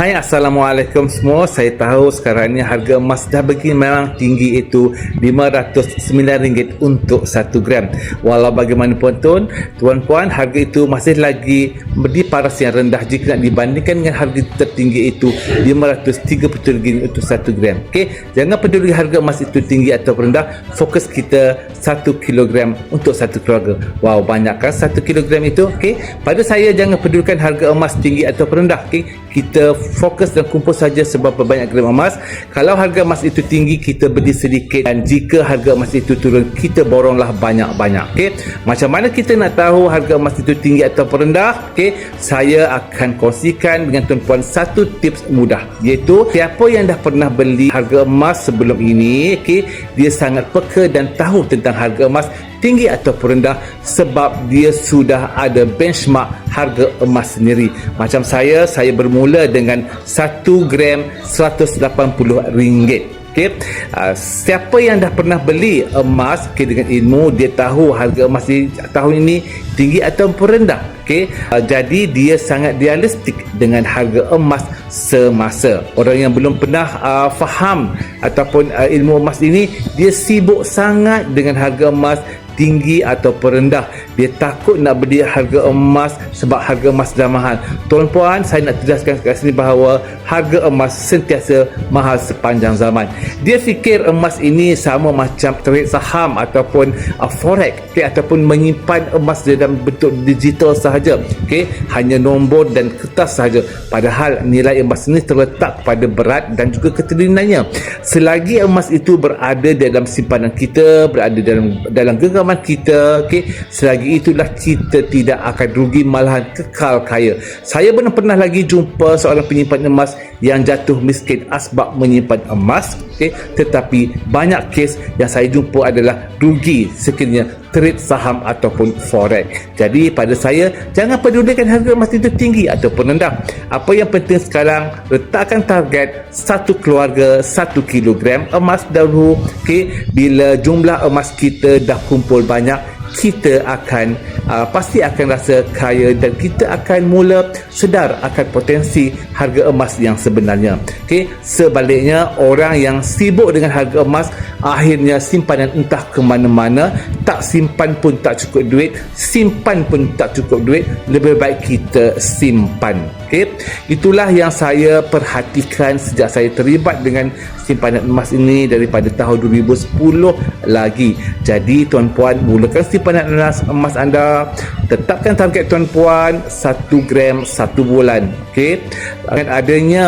Hai Assalamualaikum semua Saya tahu sekarang ni harga emas dah begini memang tinggi itu RM509 untuk 1 gram Walau bagaimanapun tuan Tuan-puan harga itu masih lagi di paras yang rendah Jika nak dibandingkan dengan harga tertinggi itu RM537 untuk 1 gram okay? Jangan peduli harga emas itu tinggi atau rendah Fokus kita 1 kilogram untuk satu keluarga Wow banyak kan 1 kilogram itu okay? Pada saya jangan pedulikan harga emas tinggi atau rendah okay? Kita fokus dan kumpul saja sebab banyak gram emas. Kalau harga emas itu tinggi kita beli sedikit. Dan jika harga emas itu turun kita boronglah banyak-banyak okey? Macam mana kita nak tahu harga emas itu tinggi atau rendah okey? Saya akan kongsikan dengan tuan-puan satu tips mudah iaitu siapa yang dah pernah beli harga emas sebelum ini okey? Dia sangat peka dan tahu tentang harga emas tinggi atau rendah sebab dia sudah ada benchmark harga emas sendiri. Macam saya, saya bermula dengan 1 gram 180 ringgit. Okay. Uh, siapa yang dah pernah beli emas okay, dengan ilmu dia tahu harga emas di tahun ini tinggi atau rendah okay. uh, jadi dia sangat realistik dengan harga emas semasa orang yang belum pernah uh, faham ataupun uh, ilmu emas ini dia sibuk sangat dengan harga emas tinggi atau rendah dia takut nak beli harga emas sebab harga emas dah mahal. Tuan-puan saya nak jelaskan kat sini bahawa harga emas sentiasa mahal sepanjang zaman. Dia fikir emas ini sama macam trade saham ataupun uh, forex okay, ataupun menyimpan emas dalam bentuk digital sahaja okay? hanya nombor dan kertas sahaja. Padahal nilai emas ini terletak pada berat dan juga ketelinannya selagi emas itu berada dalam simpanan kita berada dalam dalam genggaman kita okey selagi itulah kita tidak akan rugi malahan kekal kaya. Saya belum pernah lagi jumpa seorang penyimpan emas yang jatuh miskin asbab menyimpan emas okey? Tetapi banyak kes yang saya jumpa adalah rugi sekiranya trade saham ataupun forex. Jadi pada saya jangan pedulikan harga emas itu tinggi ataupun rendah. Apa yang penting sekarang letakkan target satu keluarga satu kilogram emas dahulu okey? Bila jumlah emas kita dah kumpul banyak kita akan uh, pasti akan rasa kaya dan kita akan mula sedar akan potensi harga emas yang sebenarnya. Okey, sebaliknya orang yang sibuk dengan harga emas akhirnya simpanan entah ke mana-mana, tak simpan pun tak cukup duit, simpan pun tak cukup duit, lebih baik kita simpan. Okey, itulah yang saya perhatikan sejak saya terlibat dengan simpanan emas ini daripada tahun 2010 lagi. Jadi tuan-puan mulakan simpanan emas anda tetapkan target tuan-puan 1 gram 1 bulan. Okey. Dengan adanya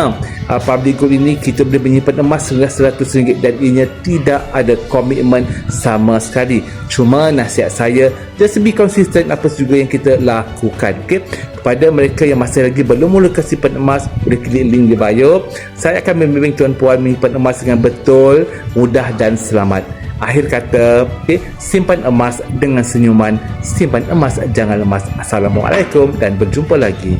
uh, public gold ini kita boleh menyimpan emas hingga RM100 dan ianya tidak ada komitmen sama sekali. Cuma nasihat saya just be konsisten apa juga yang kita lakukan. Okey. Kepada mereka yang masih lagi belum mula simpan emas boleh klik link di bio. Saya akan membimbing tuan-puan menyimpan emas dengan betul, mudah dan selamat. Akhir kata, okay, simpan emas dengan senyuman. Simpan emas, jangan lemas. Assalamualaikum dan berjumpa lagi.